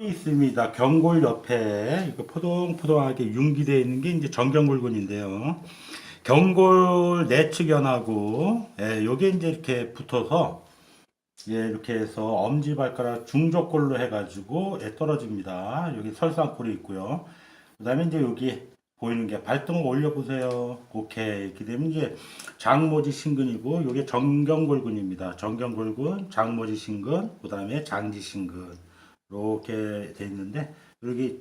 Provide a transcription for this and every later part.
있습니다. 경골 옆에 포동포동하게 융기되어 있는 게 이제 정경골근인데요. 경골 내측연하고 예, 요게 이제 이렇게 붙어서 예, 이렇게 해서 엄지발가락 중족골로 해가지고 예, 떨어집니다. 여기 설상골이 있고요. 그 다음에 이제 여기 보이는 게 발등을 올려보세요. 오케이. 이렇게 되면 이제 장모지 신근이고 요게 정경골근입니다. 정경골근, 장모지 신근, 그 다음에 장지 신근. 이렇게 돼 있는데 여기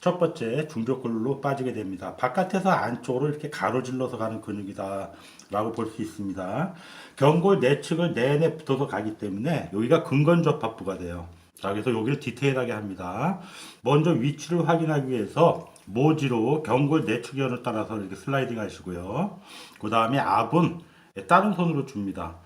첫 번째 중족골로 빠지게 됩니다. 바깥에서 안쪽으로 이렇게 가로질러서 가는 근육이다 라고 볼 수 있습니다. 경골 내측을 내내 붙어서 가기 때문에 여기가 근건접합부가 돼요. 자, 그래서 여기를 디테일하게 합니다. 먼저 위치를 확인하기 위해서 모지로 경골 내측연을 따라서 이렇게 슬라이딩 하시고요. 그 다음에 압은 다른 손으로 줍니다.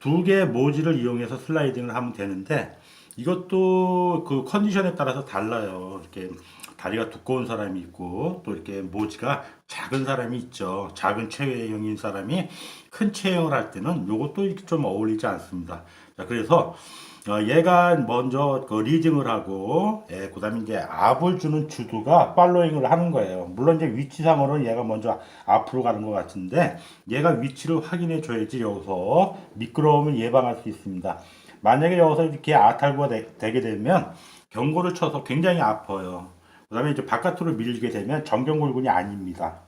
두 개의 모지를 이용해서 슬라이딩을 하면 되는데 이것도 그 컨디션에 따라서 달라요. 이렇게 다리가 두꺼운 사람이 있고 또 이렇게 모지가 작은 사람이 있죠. 작은 체형인 사람이 큰 체형을 할 때는 이것도 좀 어울리지 않습니다. 자, 그래서 어, 얘가 먼저 그 리딩을 하고, 예, 그 다음에 이제 압을 주는 주도가 팔로잉을 하는 거예요. 물론 이제 위치상으로는 얘가 먼저 앞으로 가는 것 같은데, 얘가 위치를 확인해 줘야지 여기서 미끄러움을 예방할 수 있습니다. 만약에 여기서 이렇게 아탈구가 되, 게 되면 경고를 쳐서 굉장히 아파요. 그 다음에 이제 바깥으로 밀리게 되면 정경골근이 아닙니다.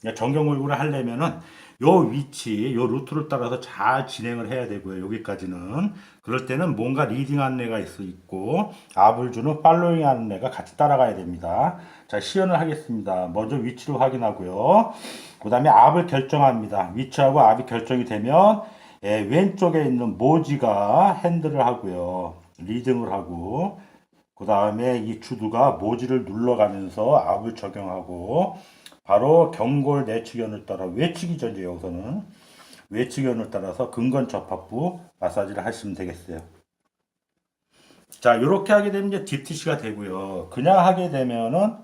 그러니까 정경골근을 하려면은 요 위치, 요 루트를 따라서 잘 진행을 해야 되고요. 여기까지는. 그럴 때는 뭔가 리딩하는 애가 있어 있고, 압을 주는 팔로잉 애가 같이 따라가야 됩니다. 자, 시연을 하겠습니다. 먼저 위치를 확인하고요. 그 다음에 압을 결정합니다. 위치하고 압이 결정이 되면, 예, 왼쪽에 있는 모지가 핸들을 하고요. 리딩을 하고, 그 다음에 이 주두가 모지를 눌러가면서 압을 적용하고, 바로 경골 내측연을 따라 외측이죠 이제 여기서는 외측연을 따라서 근건 접합부 마사지를 하시면 되겠어요. 자 이렇게 하게 되면 이제 DTC가 되고요. 그냥 하게 되면은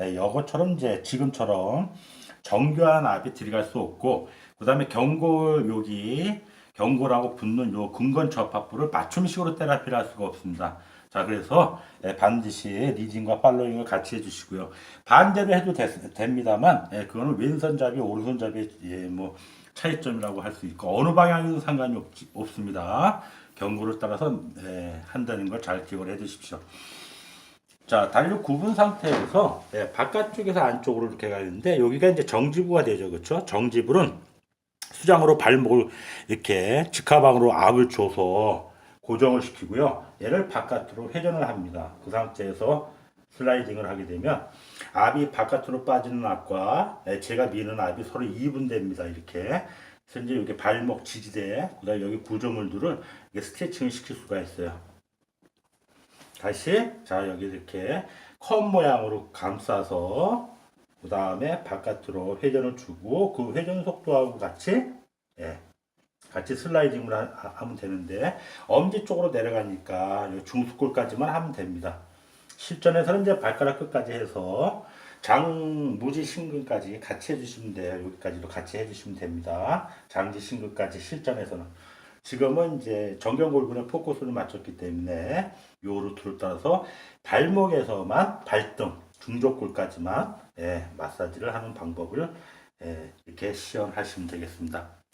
예, 이것처럼 이제 지금처럼 정교한 압이 들어갈 수 없고 그 다음에 경골 여기 경골하고 붙는 요 근건 접합부를 맞춤식으로 테라피를 할 수가 없습니다. 자, 그래서 예, 반드시 리딩과 팔로잉을 같이 해주시고요. 반대로 해도 되, 됩니다만, 예, 그거는 왼손잡이, 오른손잡이 예, 뭐 차이점이라고 할 수 있고 어느 방향에도 상관이 없, 없습니다. 경고를 따라서 예, 한다는 걸 잘 기억을 해두십시오. 자, 달력 구분 상태에서 예, 바깥쪽에서 안쪽으로 이렇게 가는데 여기가 이제 정지부가 되죠, 그렇죠? 정지부는 수장으로 발목을 이렇게 직하방으로 압을 줘서 고정을 시키고요. 얘를 바깥으로 회전을 합니다. 그 상태에서 슬라이딩을 하게 되면 압이 바깥으로 빠지는 압과 제가 미는 압이 서로 이분됩니다. 이렇게. 이제 여기 발목 지지대, 그다음에 여기 구조물들을 스트레칭을 시킬 수가 있어요. 다시 자 여기 이렇게 컵 모양으로 감싸서 그 다음에 바깥으로 회전을 주고 그 회전 속도하고 같이 예, 같이 슬라이딩을 하, 하면 되는데 엄지 쪽으로 내려가니까 중수골까지만 하면 됩니다. 실전에서는 이제 발가락 끝까지 해서 장무지 신근까지 같이 해주시면 돼요. 여기까지도 같이 해주시면 됩니다. 장지 신근까지 실전에서는 지금은 이제 정경골근에 포커스를 맞췄기 때문에 요 루트를 따라서 발목에서만 발등 중족골까지만 예, 마사지를 하는 방법을 예, 이렇게 시연하시면 되겠습니다.